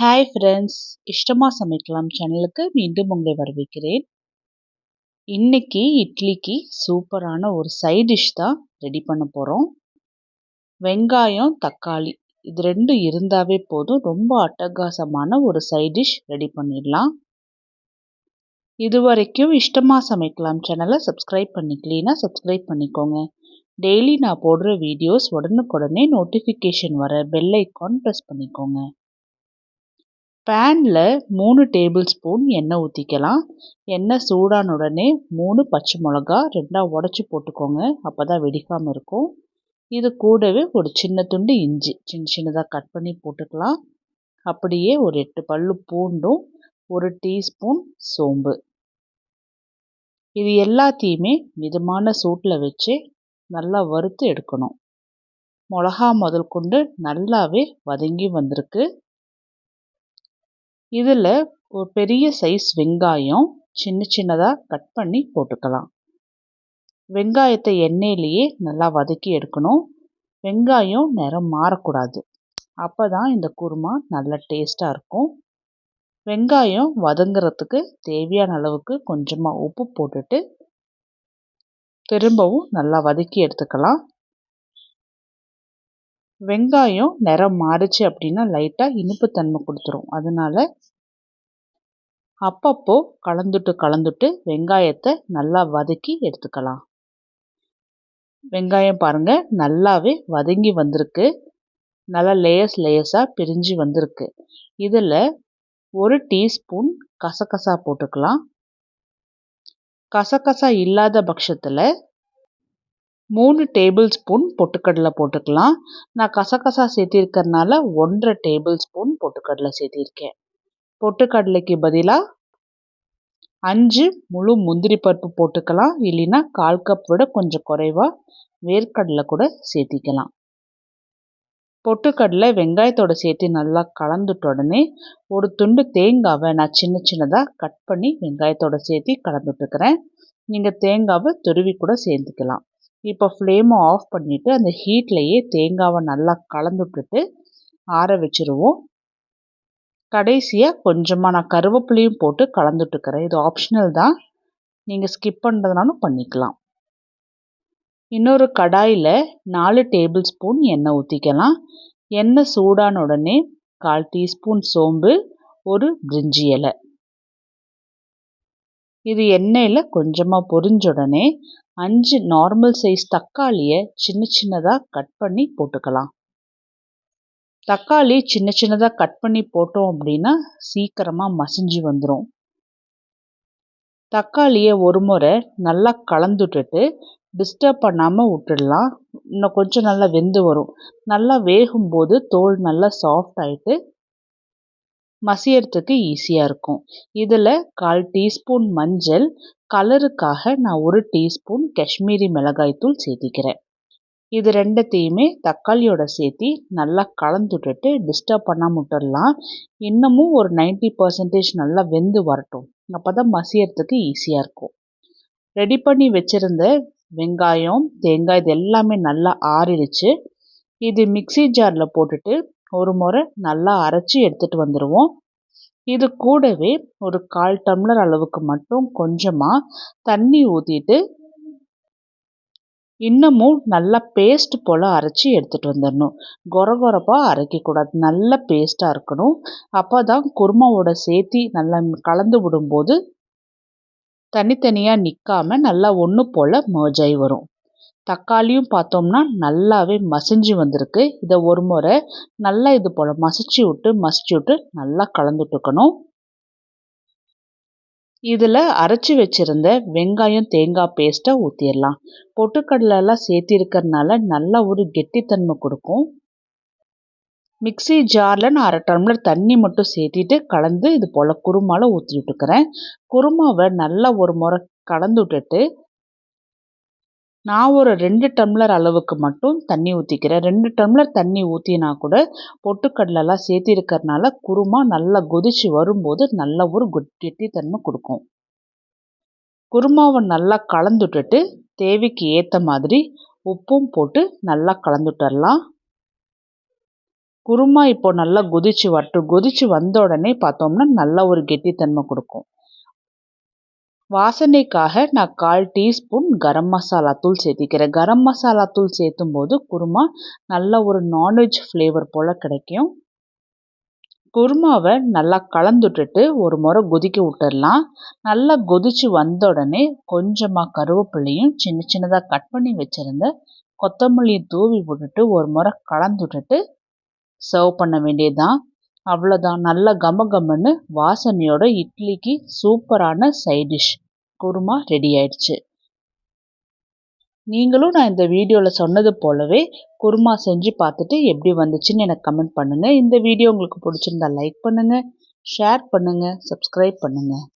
Hi friends இஷ்டமாக சமைக்கலாம் சேனலுக்கு மீண்டும் உங்களை வரவேற்கிறேன். இன்னைக்கு இட்லிக்கு சூப்பரான ஒரு சைட் டிஷ் தான் ரெடி பண்ண போகிறோம் வெங்காயம் தக்காளி இது ரெண்டும் இருந்தாவே போதும். ரொம்ப அட்டகாசமான ஒரு சைட் டிஷ் ரெடி பண்ணிடலாம். இது வரைக்கும் இஷ்டமாக சமைக்கலாம் சேனலை சப்ஸ்கிரைப் பண்ணிக்கலீன்னா சப்ஸ்கிரைப் பண்ணிக்கோங்க. டெய்லி நான் போடுற வீடியோஸ் உடனுக்குடனே நோட்டிஃபிகேஷன் வர பெல் ஐக்கான் ப்ரெஸ் பண்ணிக்கோங்க. பேனில் மூணு டேபிள் ஸ்பூன் எண்ணெய் ஊற்றிக்கலாம் எண்ணெய் சூடான உடனே மூணு பச்சை மிளகா ரெண்டாக உடச்சி போட்டுக்கோங்க. அப்போ தான் வெடிக்காமல் இருக்கும். இது கூடவே ஒரு சின்ன துண்டு இஞ்சி சின்ன சின்னதாக கட் பண்ணி போட்டுக்கலாம். அப்படியே ஒரு எட்டு பல்லு பூண்டும் ஒரு டீஸ்பூன் சோம்பு. இது எல்லாத்தையுமே மிதமான சூட்டில் வச்சு நல்லா வறுத்து எடுக்கணும். மிளகா முதல் கொண்டு நல்லாவே வதங்கி வந்திருக்கு. இதில் ஒரு பெரிய சைஸ் வெங்காயம் சின்ன சின்னதாக கட் பண்ணி போட்டுக்கலாம். வெங்காயத்தை எண்ணெயிலேயே நல்லா வதக்கி எடுக்கணும். வெங்காயம் நிறம் மாறக்கூடாது. அப்போ தான் இந்த குருமா நல்ல டேஸ்ட்டாக இருக்கும். வெங்காயம் வதங்குறதுக்கு தேவையான அளவுக்கு கொஞ்சமாக உப்பு போட்டுட்டு திரும்பவும் நல்லா வதக்கி எடுத்துக்கலாம். வெங்காயம் நிறம் மாறுச்சு அப்படின்னா லைட்டாக இனிப்புத்தன்மை கொடுத்துரும். அதனால் அப்பப்போ கலந்துட்டு கலந்துட்டு வெங்காயத்தை நல்லா வதக்கி எடுத்துக்கலாம். வெங்காயம் பாருங்கள் நல்லாவே வதங்கி வந்திருக்கு. நல்லா லேயர்ஸ் லேயர்ஸாக பிரிஞ்சு வந்திருக்கு. இதில் ஒரு டீஸ்பூன் கசகசா போட்டுக்கலாம். கசகசா இல்லாத பட்சத்தில் மூணு டேபிள் ஸ்பூன் பொட்டுக்கடலை போட்டுக்கலாம். நான் கசகசா சேர்த்திருக்கறனால ஒன்றரை டேபிள் ஸ்பூன் பொட்டுக்கடலை சேர்த்திருக்கேன். பொட்டுக்கடலைக்கு பதிலாக அஞ்சு முழு முந்திரி பருப்பு போட்டுக்கலாம். இல்லைன்னா கால் கப் விட கொஞ்சம் குறைவாக வேர்க்கடலை கூட சேர்த்திக்கலாம். பொட்டுக்கடலை வெங்காயத்தோட சேர்த்து நல்லா கலந்துட்ட உடனே ஒரு துண்டு தேங்காவை நான் சின்ன சின்னதாக கட் பண்ணி வெங்காயத்தோட சேர்த்து கலந்துட்டுக்கிறேன் நீங்கள் தேங்காவை துருவி கூட சேர்த்துக்கலாம். இப்போ ஃப்ளேமை ஆஃப் பண்ணிவிட்டு அந்த ஹீட்லேயே தேங்காவை நல்லா கலந்து விட்டுட்டு ஆற வச்சுருவோம். கடைசியாக கொஞ்சமாக நான் கருவேப்பிலையும் போட்டு கலந்துட்டுருக்கிறேன் இது ஆப்ஷனல் தான். நீங்கள் ஸ்கிப் பண்ணுறதுனாலும் பண்ணிக்கலாம். இன்னொரு கடாயில் நாலு டேபிள் ஸ்பூன் எண்ணெய் ஊற்றிக்கலாம் எண்ணெய் சூடான உடனே கால் டீஸ்பூன் சோம்பு ஒரு பிரிஞ்சி இலை. இது எண்ணெயில் கொஞ்சமாக பொரிஞ்ச உடனே அஞ்சு நார்மல் சைஸ் தக்காளியை சின்ன சின்னதாக கட் பண்ணி போட்டுக்கலாம். தக்காளி சின்ன சின்னதாக கட் பண்ணி போட்டோம் அப்படின்னா சீக்கிரமாக மசிஞ்சு வந்துடும் தக்காளியை ஒரு முறை நல்லா கலந்துட்டுட்டு டிஸ்டர்ப் பண்ணாமல் விட்டுடலாம். இன்னும் கொஞ்சம் நல்லா வெந்து வரும். நல்லா வேகும்போது தோல் நல்லா சாஃப்ட் ஆகிட்டு மசியறதுக்கு ஈஸியாக இருக்கும். இதில் கால் டீஸ்பூன் மஞ்சள் கலருக்காக நான் ஒரு டீஸ்பூன் காஷ்மீரி மிளகாய்த்தூள் சேர்த்திக்கிறேன். இது ரெண்டத்தையுமே தக்காளியோட சேர்த்தி நல்லா கலந்துட்டுட்டு டிஸ்டர்ப் பண்ணாமல் விட்டுடலாம். இன்னமும் ஒரு நைன்ட்டி பர்சன்டேஜ் நல்லா வெந்து வரட்டும். அப்போ தான் மசியறதுக்கு ஈஸியாக இருக்கும். ரெடி பண்ணி வச்சுருந்த வெங்காயம் தேங்காய் இது எல்லாமே நல்லா ஆறிடுச்சு. இது மிக்சி ஜாரில் போட்டுட்டு ஒரு முறை நல்லா அரைச்சி எடுத்துகிட்டு வந்துடுவோம் இது கூடவே ஒரு கால் டம்ளர் அளவுக்கு மட்டும் கொஞ்சமாக தண்ணி ஊற்றிட்டு இன்னமும் நல்லா பேஸ்ட் போல் அரைச்சி எடுத்துகிட்டு வந்துடணும். கொர கொரப்பாக அரைக்கக்கூடாது நல்ல பேஸ்ட்டாக இருக்கணும். அப்போ தான் குருமாவோட சேர்த்தி நல்லா கலந்து விடும்போது தனித்தனியாக நிற்காம நல்லா ஒன்று போல் மர்ஜாகி வரும். தக்காளியும் பார்த்தோம்னா நல்லாவே மசிஞ்சு வந்திருக்கு. இதை ஒரு முறை நல்லா இது போல் மசிச்சு விட்டு மசிச்சு விட்டு நல்லா கலந்துட்டுக்கணும். இதில் அரைச்சி வச்சுருந்த வெங்காயம் தேங்காய் பேஸ்ட்டை ஊற்றிடலாம் பொட்டுக்கடலெல்லாம் சேர்த்திருக்கிறதுனால நல்லா ஒரு கெட்டித்தன்மை கொடுக்கும். மிக்சி ஜாரில் நான் அரை டம்ளர் தண்ணி மட்டும் சேர்த்திட்டு கலந்து இது போல் குருமாவில் ஊற்றி விட்டுக்கிறேன் குருமாவை நல்லா ஒரு முறை கலந்து விட்டுட்டு நான் ஒரு ரெண்டு டம்ளர் அளவுக்கு மட்டும் தண்ணி ஊற்றிக்கிறேன் ரெண்டு டம்ளர் தண்ணி ஊற்றினா கூட பொட்டுக்கடலெல்லாம் சேர்த்திருக்கிறதுனால குருமா நல்லா கொதிச்சு வரும்போது நல்ல ஒரு கெட்டித்தன்மை கொடுக்கும். குருமாவை நல்லா கலந்துட்டுட்டு தேவைக்கு ஏற்ற மாதிரி உப்பும் போட்டு நல்லா கலந்துட்டுடலாம் குருமா இப்போ நல்லா கொதிச்சு வரட்டும் கொதிச்சு வந்த உடனே பார்த்தோம்னா நல்ல ஒரு கெட்டித்தன்மை கொடுக்கும். வாசனைக்காக நான் கால் டீஸ்பூன் கரம் மசாலா தூள் சேர்த்திக்கிறேன். கரம் மசாலா தூள் சேர்த்தும் போது குருமா நல்ல ஒரு நான்வெஜ் ஃப்ளேவர் போல் கிடைக்கும். குருமாவை நல்லா கலந்துட்டுட்டு ஒரு முறை கொதிக்க விட்டுடலாம் நல்லா கொதிச்சு வந்த உடனே கொஞ்சமாக கருவேப்பிலையும் சின்ன சின்னதாக கட் பண்ணி வச்சுருந்த கொத்தமல்லியும் தூவி விட்டுட்டு ஒரு முறை கலந்துட்டுட்டு சர்வ் பண்ண வேண்டியதுதான். அவ்வளோதான் நல்ல கம கமன்னு வாசனையோட இட்லிக்கு சூப்பரான சைட் டிஷ் குருமா ரெடி ஆயிடுச்சு. நீங்களும் நான் இந்த வீடியோவில் சொன்னது போலவே குருமா செஞ்சு பார்த்துட்டு எப்படி வந்துச்சுன்னு எனக்கு கமெண்ட் பண்ணுங்கள் இந்த வீடியோ உங்களுக்கு பிடிச்சிருந்தா லைக் பண்ணுங்கள் ஷேர் பண்ணுங்கள் சப்ஸ்கிரைப் பண்ணுங்கள்